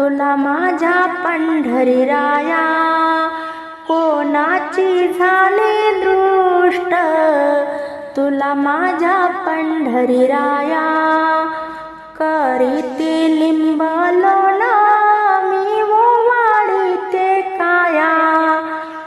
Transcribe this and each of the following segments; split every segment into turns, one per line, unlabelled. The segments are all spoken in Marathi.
तुला माझ्या पंढरी राया कोणाची झाली दृष्ट? तुला माझ्या पंढरी राया करीते लिंबालो ना मी वाढीते काया.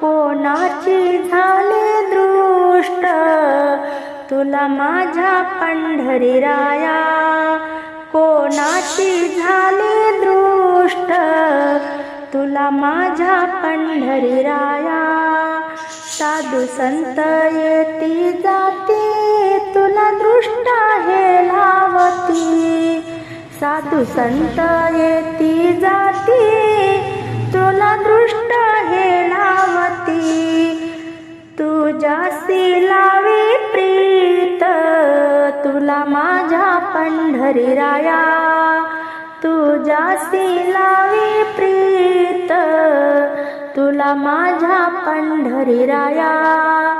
कोणाची झाली दृष्ट? तुला माझ्या पंढरी राया कोणाची झाली दृष्ट? तुला माझ्या पंढरी राया साधू संत येती जाती तुला दृष्ट हे लावती. साधू संत येती जाती तुला दृष्ट हे लावती. तुझ्यासी लावी प्रीत तुला माझ्या पंढरी राया तुझ्यासी लावी माझ्या पंढरी राया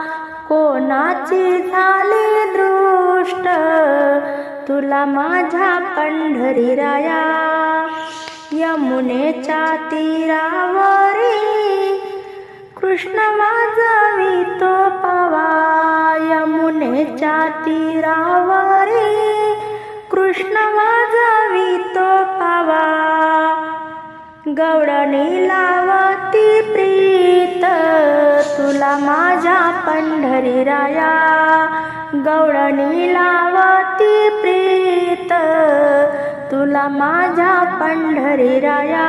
कोणाची झाली दृष्ट? तुला माझ्या पंढरी राया यमुनेच्या तीरावरी कृष्ण माझा तो पवा. यमुनेच्या तीरावरी कृष्ण माझा तो पवा. गवळणी लावती प्रीत तुला माझ्या पंढरी राया गवळणी लावती प्रीत तुला माझ्या पंढरी राया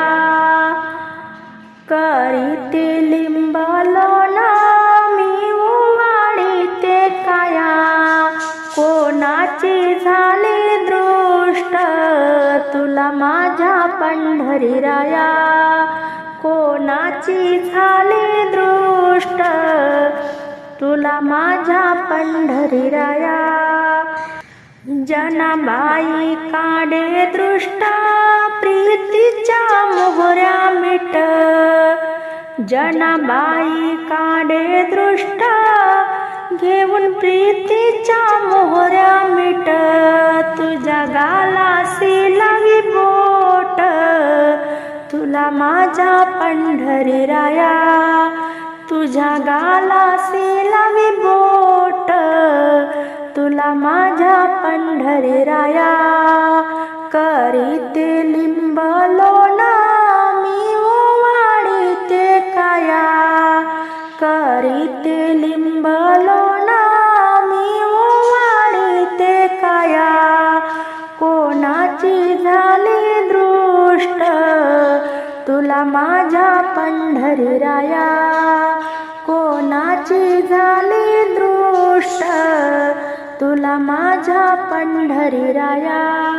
करीते लिंब ना मी उवाडीते काया. कोणाची झा तुला माझ्या पंढरी राया कोणाची झाली दृष्ट? तुला माझ्या पंढरी राया जनाबाई काढे दृष्ट प्रीतीच्या मोहऱ्या मिट. जनाबाई काढे दृष्ट घेऊन प्रीतीच्या माझ्या पंढरी राया तुझ्या गालासी मी बोट. तुला माझ्या पंढरी राया करीत माझ्या पंढरी राया कोणाची झाली दृष्ट? तुला माझ्या पंढरी राया